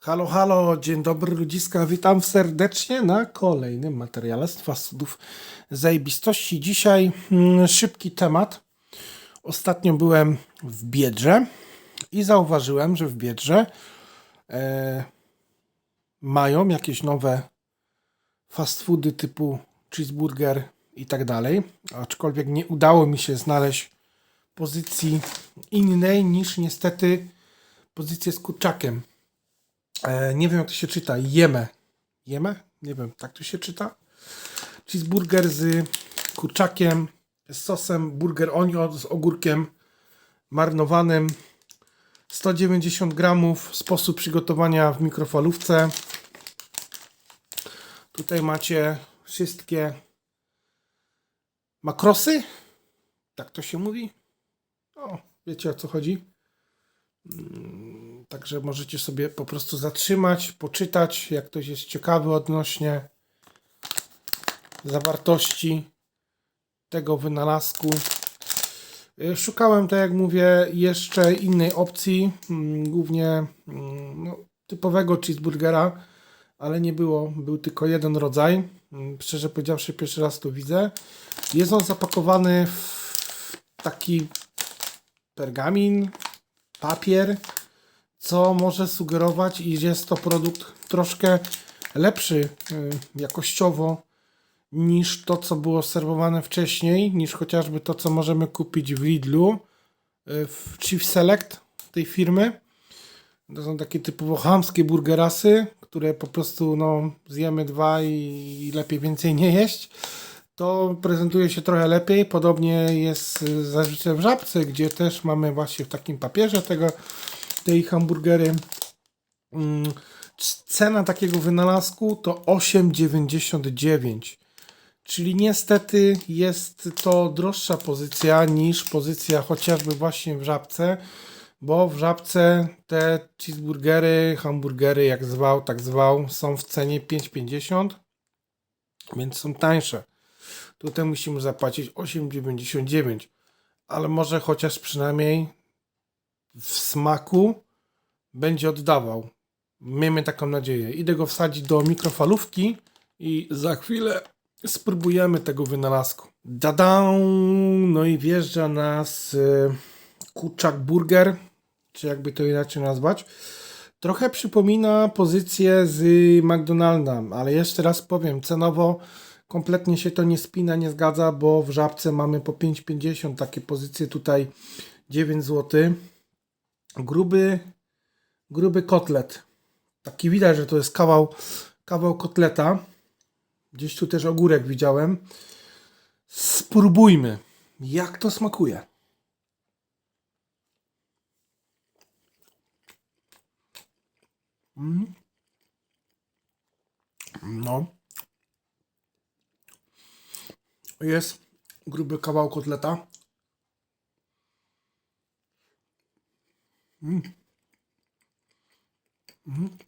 Halo, halo, dzień dobry ludziska, witam serdecznie na kolejnym materiale z foodów zajebistości. Dzisiaj mm, szybki temat. Ostatnio byłem w Biedrze i zauważyłem, że w Biedrze e, mają jakieś nowe fast foody typu cheeseburger i tak dalej, aczkolwiek nie udało mi się znaleźć pozycji innej niż niestety pozycję z kurczakiem. E, nie wiem jak to się czyta. Jeme. Jeme? Nie wiem, tak to się czyta. Cheeseburger z kurczakiem, z sosem, burger onion z ogórkiem marynowanym. 190 gramów. Sposób przygotowania w mikrofalówce. Tutaj macie wszystkie makrosy. Tak to się mówi. O, wiecie o co chodzi. Także możecie sobie po prostu zatrzymać, poczytać, jak ktoś jest ciekawy odnośnie zawartości tego wynalazku. Y, Szukałem, tak jak mówię, jeszcze innej opcji, mm, głównie mm, no, typowego cheeseburgera, ale nie było, był tylko jeden rodzaj. Mm, Szczerze powiedziawszy, pierwszy raz to widzę. Jest on zapakowany w taki pergamin, papier, co może sugerować, iż jest to produkt troszkę lepszy y, jakościowo niż to, co było serwowane wcześniej, niż chociażby to, co możemy kupić w Lidlu, y, w Chief Select tej firmy. To są takie typowo chamskie burgerasy, które po prostu no, zjemy dwa i lepiej więcej nie jeść. To prezentuje się trochę lepiej. Podobnie jest y, zazwyczaj w żabce, gdzie też mamy właśnie w takim papierze tego, tej hamburgery. Mm, Cena takiego wynalazku to 8,99. Czyli niestety jest to droższa pozycja niż pozycja chociażby właśnie w żabce, bo w żabce te cheeseburgery, hamburgery, jak zwał, tak zwał, są w cenie 5,50, więc są tańsze. Tutaj musimy zapłacić 8,99, ale może chociaż przynajmniej w smaku będzie oddawał. Miejmy taką nadzieję. Idę go wsadzić do mikrofalówki i za chwilę spróbujemy tego wynalazku. Dadą! No i wjeżdża nas y, kurczak burger, czy jakby to inaczej nazwać. Trochę przypomina pozycję z McDonalda, ale jeszcze raz powiem, cenowo kompletnie się to nie spina, nie zgadza, bo w żabce mamy po 5,50 takie pozycje, tutaj 9 zł. Gruby, gruby kotlet. Taki widać, że to jest kawał, kawał kotleta. Gdzieś tu też ogórek widziałem. Spróbujmy, jak to smakuje. Mm. No. Jest gruby kawał kotleta. Mm. Mm.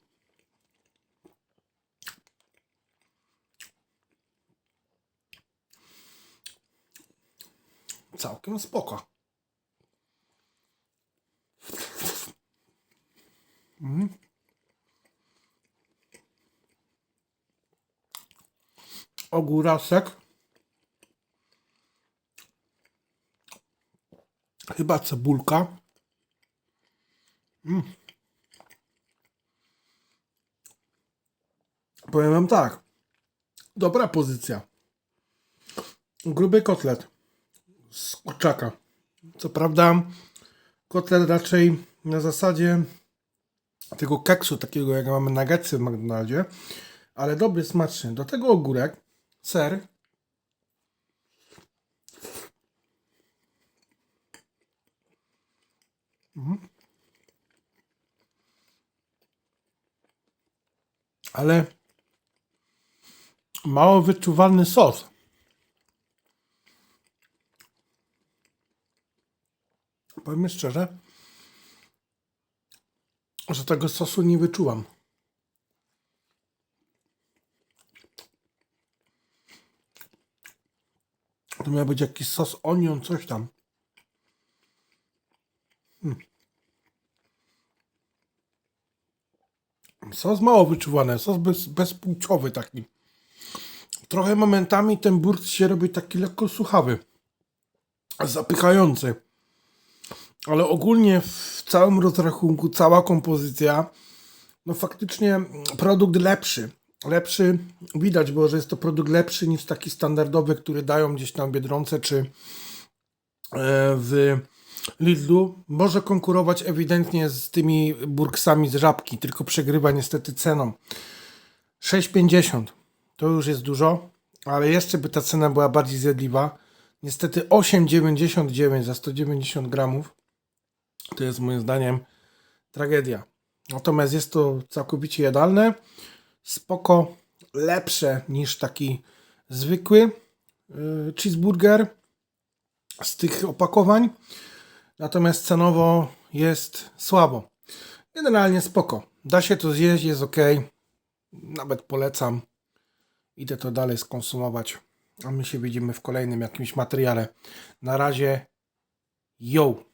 Całkiem spoko. Mm. Ogórasek. Chyba cebulka. Mm. Powiem wam tak. Dobra pozycja. Gruby kotlet z kurczaka. Co prawda kotlet raczej na zasadzie tego keksu takiego jak mamy nuggetsy w McDonaldzie, ale dobry, smaczny. Do tego ogórek, ser. Mhm. Ale mało wyczuwalny sos. Powiem szczerze, że tego sosu nie wyczułam. To miał być jakiś sos onion, coś tam. Sos mało wyczuwany, sos bez, bezpłciowy taki. Trochę momentami ten burst się robi taki lekko suchawy, zapychający. Ale ogólnie w całym rozrachunku, cała kompozycja, no faktycznie produkt lepszy. Lepszy, widać było, że jest to produkt lepszy niż taki standardowy, który dają gdzieś tam w Biedronce czy e, w Lidlu. Może konkurować ewidentnie z tymi burksami z żabki, tylko przegrywa niestety ceną. 6,50 to już jest dużo, ale jeszcze by ta cena była bardziej zjadliwa. Niestety 8,99 za 190 gramów to jest moim zdaniem tragedia. Natomiast jest to całkowicie jadalne, spoko, lepsze niż taki zwykły yy, cheeseburger z tych opakowań. Natomiast cenowo jest słabo. Generalnie spoko. Da się to zjeść, jest ok. Nawet polecam. Idę to dalej skonsumować. A my się widzimy w kolejnym jakimś materiale. Na razie, yo!